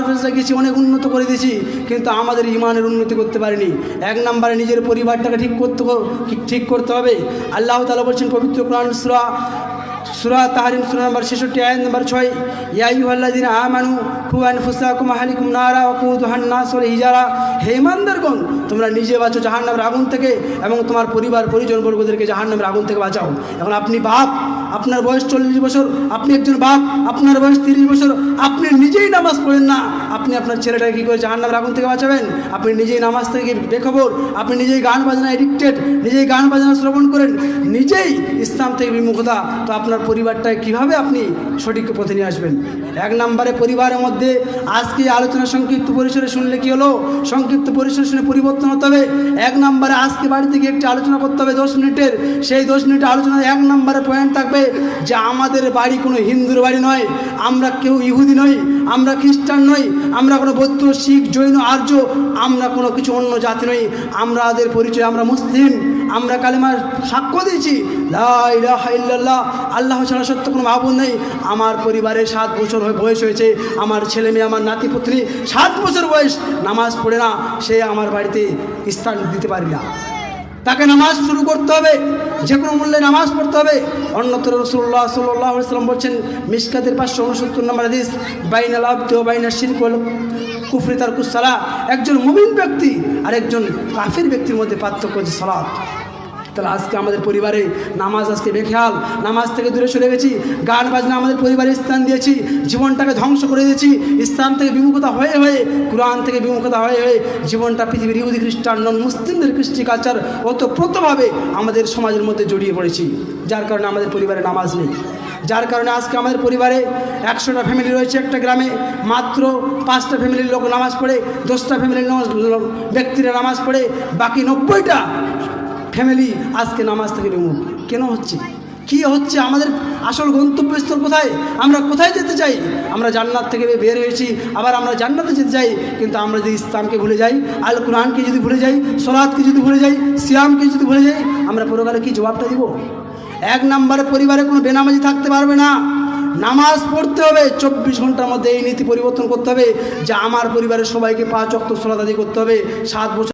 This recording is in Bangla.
গেছি, অনেক উন্নত করে দিয়েছি, কিন্তু আমাদের ইমানের উন্নতি করতে পারিনি। এক নম্বরে নিজের পরিবারটাকে ঠিক করতে ঠিক করতে হবে। আল্লাহ তালা বলছেন, পবিত্র কোরআন সুরা সুরা তাহারিম, সুরা নম্বর ছেষট্টি, আয়াত নম্বর ছয় ইয়াই ইয়াইহাল্লাদিন আমানু খুয়ান ফুসাকুম আহালিকুম নারা ওকুদুহান নাস ওয়াল হিজারা। হে ইমানদারগণ, তোমরা নিজে বাঁচো জাহান্নামের আগুন থেকে এবং তোমার পরিবার, পরিজন বর্গদেরকে জাহান্নামের আগুন থেকে বাঁচাও। এখন আপনি বাপ, আপনার বয়স চল্লিশ বছর, আপনি একজন বাপ, আপনার বয়স তিরিশ বছর, আপনি নিজেই নামাজ পড়েন না। আপনি আপনার ছেলেটাকে কী করে জাহান্নামের আগুন থেকে বাঁচাবেন? আপনি নিজেই নামাজ থেকে বেখবর, আপনি নিজেই গান বাজনা এডিক্টেড নিজেই গান বাজনা শ্রবণ করেন, নিজেই ইসলাম থেকে বিমুখতা। তো আপনার পরিবারটাকে কীভাবে আপনি সঠিক পথে নিয়ে আসবেন? এক নম্বরে পরিবারের মধ্যে আজকে আলোচনা সংক্ষিপ্ত পরিসরে শুনলে কি হলো? সংক্ষিপ্ত পরিসরে শুনে পরিবর্তন হতে হবে। এক নম্বরে আজকে বাড়ি থেকে একটি আলোচনা করতে হবে দশ মিনিটের। সেই দশ মিনিটের আলোচনায় এক নম্বরে পয়েন্ট থাকবে যে আমাদের বাড়ি কোনো হিন্দুর বাড়ি নয়, আমরা কেউ ইহুদি নই, আমরা খ্রিস্টান নই। আমরা কোনো বৌদ্ধ শিখ, জৈন, আর্য, আমরা কোনো কিছু অন্য জাতি নই। আমাদের পরিচয়, আমরা মুসলিম, আমরা কালেমার সাক্ষ্য দিয়েছি। লা ইলাহা ইল্লাল্লাহ, আল্লাহ ছাড়া সত্য কোনো মাহবুদ নেই। আমার পরিবারে সাত বছর বয়স হয়েছে। আমার ছেলে মেয়ে, আমার নাতি পুত্রী, সাত বছর বয়স। নামাজ পড়ে না, সে আমার বাড়িতে স্থান দিতে পারি না। তাকে নামাজ শুরু করতে হবে যে কোনো মূল্যে নামাজ পড়তে হবে। অন্যত্র রসুল্লাহ সাল্লাহ সাল্লাম বলছেন মিসকাদের পাঁচশো উনসত্তর নম্বর হাদিস বাইনাল লাভ দেহ বাইনা শিল্প কুসালা একজন মুমিন ব্যক্তি আর একজন কাফির ব্যক্তির মধ্যে পার্থক্য যে সালাত। তাহলে আজকে আমাদের পরিবারে নামাজ আজকে বেখেয়াল। নামাজ থেকে দূরে সরে গেছি, গান বাজনা আমাদের পরিবারে স্থান দিয়েছি, জীবনটাকে ধ্বংস করে দিয়েছি। ইসলাম থেকে বিমুখতা হয়ে হয়ে, কোরআন থেকে বিমুখতা হয়ে হয়ে জীবনটা পৃথিবীর ইহুদি খ্রিস্টান, নন মুসলিমদের কৃষ্টি কালচার ওতপ্রোতভাবে আমাদের সমাজের মধ্যে জড়িয়ে পড়েছি। যার কারণে আমাদের পরিবারে নামাজ নেই। যার কারণে আজকে আমাদের পরিবারে একশোটা ফ্যামিলি রয়েছে একটা গ্রামে। মাত্র পাঁচটা ফ্যামিলির লোক নামাজ পড়ে, দশটা ফ্যামিলির ব্যক্তিরা নামাজ পড়ে, বাকি নব্বইটা ফ্যামিলি, আজকে নামাজ থেকে বিমুখ কেন হচ্ছে? কি হচ্ছে? আমাদের আসল গন্তব্যস্থল কোথায়? আমরা কোথায় যেতে চাই? আমরা জান্নাত থেকে বের হয়েছি, আবার আমরা জান্নাতে যেতে চাই, কিন্তু আমরা যদি ইসলামকে ভুলে যাই আল কোরআনকে যদি ভুলে যাই, সলাদকে যদি ভুলে যাই, সিয়ামকে যদি ভুলে যাই, আমরা পরকালে কি জবাবটা দিব? এক নম্বরে পরিবারে কোনো বেনামাজি থাকতে পারবে না। নামাজ পড়তে হবে, চব্বিশ ঘণ্টার মধ্যে এই নীতি পরিবর্তন করতে হবে, যে আমার পরিবারের সবাইকে পাঁচ অক্ত সলাদ আদি করতে হবে, সাত বছর